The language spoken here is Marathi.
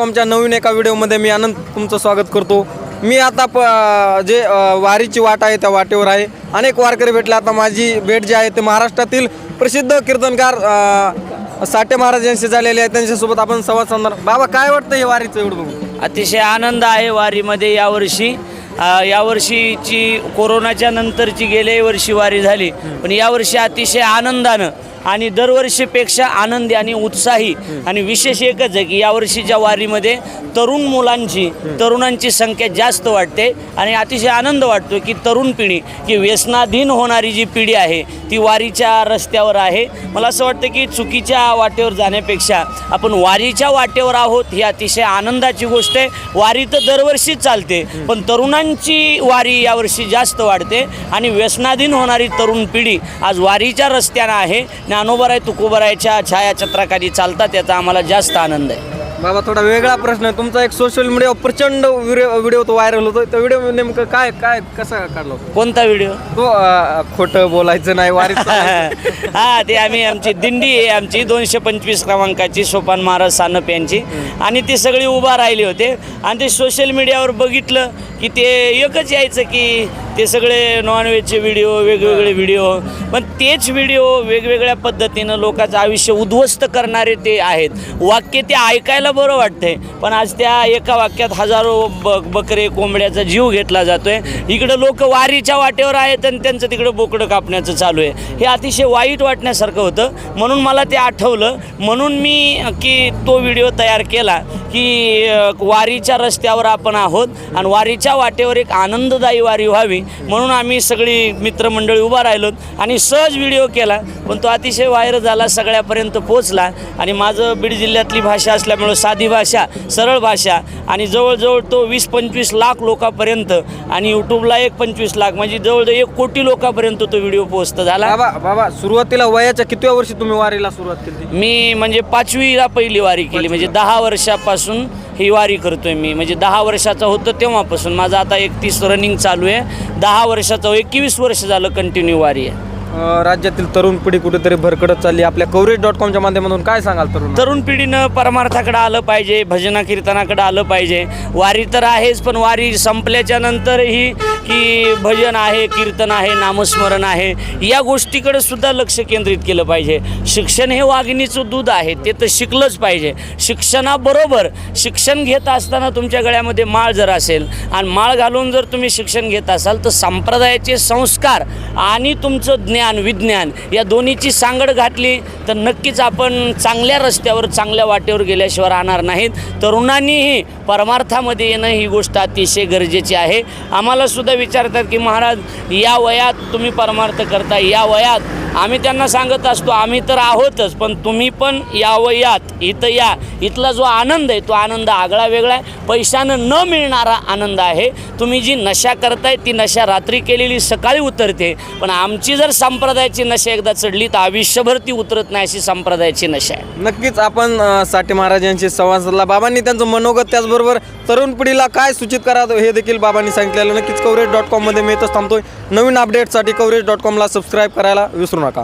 कॉमच्या नवीन एका व्हिडिओमध्ये मी आनंद तुमचं स्वागत करतो. मी आता प जे वारीची वाट आहे त्या वाटेवर आहे. अनेक वारकरी भेटले. आता माझी भेट जी आहे ते महाराष्ट्रातील प्रसिद्ध कीर्तनकार साठे महाराज यांशी झालेले आहे. त्यांच्यासोबत आपण संवाद साधणार. बाबा काय वाटतं हे वारीचं एवढं बघू अतिशय आनंद आहे वारीमध्ये यावर्षी यावर्षीची कोरोनाच्या नंतरची गेल्या वर्षी वारी झाली. पण यावर्षी अतिशय आनंदानं आणि दरवर्षीपेक्षा आनंदी आणि उत्साही आणि विशेष एकच आहे की यावर्षीच्या वारीमध्ये तरुण मुलांची तरुणांची संख्या जास्त वाटते आणि अतिशय आनंद वाटतो की तरुण पिढी की व्यसनाधीन होणारी जी पिढी आहे ती वारीच्या रस्त्यावर आहे. मला असं वाटतं की चुकीच्या वाटेवर जाण्यापेक्षा आपण वारीच्या वाटेवर आहोत ही अतिशय आनंदाची गोष्ट आहे. वारी तर दरवर्षी चालते पण तरुणांची वारी यावर्षी जास्त वाढते आणि व्यसनाधीन होणारी तरुण पिढी आज वारीच्या रस्त्यानं आहे. ज्ञानोबराय तुकोबरायच्या छायाचित्राखाली चालतात याचा आम्हाला जास्त आनंद आहे. बाबा थोडा वेगळा प्रश्न आहे. तुमचा एक सोशल मीडियावर प्रचंड व्हिडिओ व्हिडिओ तो व्हायरल होतो त्या व्हिडिओ नेमकं काय काय कसा काढला होता? कोणता व्हिडिओ तो अ, खोटं बोलायचं नाही वारीत चालायचं. हा ते आम्ही आमची दिंडी आहे आमची दोनशे पंचवीस क्रमांकाची सोपान महाराज सानप यांची. आणि ती सगळी उभा राहिली होते. आणि ते सोशल मीडियावर बघितलं की ते एकच यायचं की ते सगळे नॉनव्हेजचे व्हिडिओ वेगवेगळे व्हिडिओ पण तेच व्हिडिओ वेगवेगळ्या पद्धतीनं लोकांचं आयुष्य उद्ध्वस्त करणारे ते आहेत. वाक्य ते ऐकायला बरं वाटतंय पण आज त्या एका वाक्यात हजारो ब बकरे कोंबड्याचा जीव घेतला जातोय. इकडं लोक वारीच्या वाटेवर आहेत आणि त्यांचं तिकडं बोकडं कापण्याचं चालू आहे. हे अतिशय वाईट वाटण्यासारखं होतं. म्हणून मला ते आठवलं. म्हणून मी की तो व्हिडिओ तयार केला की वारीच्या रस्त्यावर आपण आहोत आणि वारीच्या वाटेवर एक आनंददायी वारी व्हावी. म्हणून आम्ही सगळी मित्रमंडळी उभा राहिलो आणि सहज व्हिडिओ केला पण तो अतिशय व्हायरल झाला सगळ्यापर्यंत पोचला आणि माझं बीड जिल्ह्यातली भाषा असल्यामुळं साधी भाषा सरळ भाषा आणि जवळजवळ तो वीस पंचवीस लाख लोकांपर्यंत आणि यूट्यूबला एक पंचवीस लाख म्हणजे जवळजवळ एक कोटी लोकांपर्यंत तो व्हिडिओ पोस्ट झाला. बाबा बाबा सुरुवातीला वयाच्या कितव्या वर्षी तुम्ही वारीला सुरुवात केली मी म्हणजे पाचवीला पहिली वारी केली म्हणजे दहा वर्षापासून ही वारी करतोय मी. म्हणजे दहा वर्षाचा होतं तेव्हापासून. माझं आता एकतीस रनिंग चालू आहे. दहा वर्षाचं एकवीस वर्ष झालं कंटिन्यू वारी आहे. राज्यातील तरुण पिढी कुठेतरी भरकडत चालली. आपल्या कवरेज डॉट कॉमच्या माध्यमातून काय सांगाल तरुण? तरुण पिढीनं परमार्थाकडे आलं पाहिजे भजना कीर्तनाकडे आलं पाहिजे. वारी तर आहेच पण वारी संपल्याच्या नंतरही की भजन आहे कीर्तन आहे नामस्मरण आहे या गोष्टीकडे सुद्धा लक्ष केंद्रित केलं पाहिजे. शिक्षण हे वाघिणीचं दूध आहे ते तर शिकलंच पाहिजे. शिक्षणाबरोबर शिक्षण घेत असताना तुमच्या गळ्यामध्ये माळ जर असेल आणि माळ घालून जर तुम्ही शिक्षण घेत असाल तर संप्रदायाचे संस्कार आणि तुमचं ज्ञान विज्ञान या दोन्हीची सांगड घातली तर नक्कीच आपण चांगल्या रस्त्यावर चांगल्या वाटेवर गेल्याशिवाय राहणार नाहीत. तरुणांनीही परमार्थामध्ये येणं ही गोष्ट अतिशय गरजेची आहे. आम्हालासुद्धा विचारतात की महाराज या वयात तुम्ही परमार्थ करता या वयात आम्ही त्यांना सांगत असतो आम्ही तर आहोतच पण तुम्ही पण या वयात इथं या. इथला जो आनंद आहे तो आनंद आगळा वेगळा आहे. पैशानं न मिळणारा आनंद आहे. तुम्ही जी नशा करताय ती नशा रात्री केलेली सकाळी उतरते. पण आमची जर संप्रदायाची नशा एकदा चढली तर आयुष्यभर ती उतरत नाही अशी संप्रदायाची नशा आहे. नक्कीच आपण अ, साठे महाराजांशी संवाद साधला. बाबांनी त्यांचं मनोगत त्याचबरोबर तरुण पिढीला काय सूचित करावं हे देखील बाबांनी सांगितलेलं. नक्कीच कवरेज डॉट कॉममध्ये मी इथंच थांबतोय. नवीन अपडेटसाठी कवरेज डॉट कॉमला सबस्क्राईब करायला विसरू नका.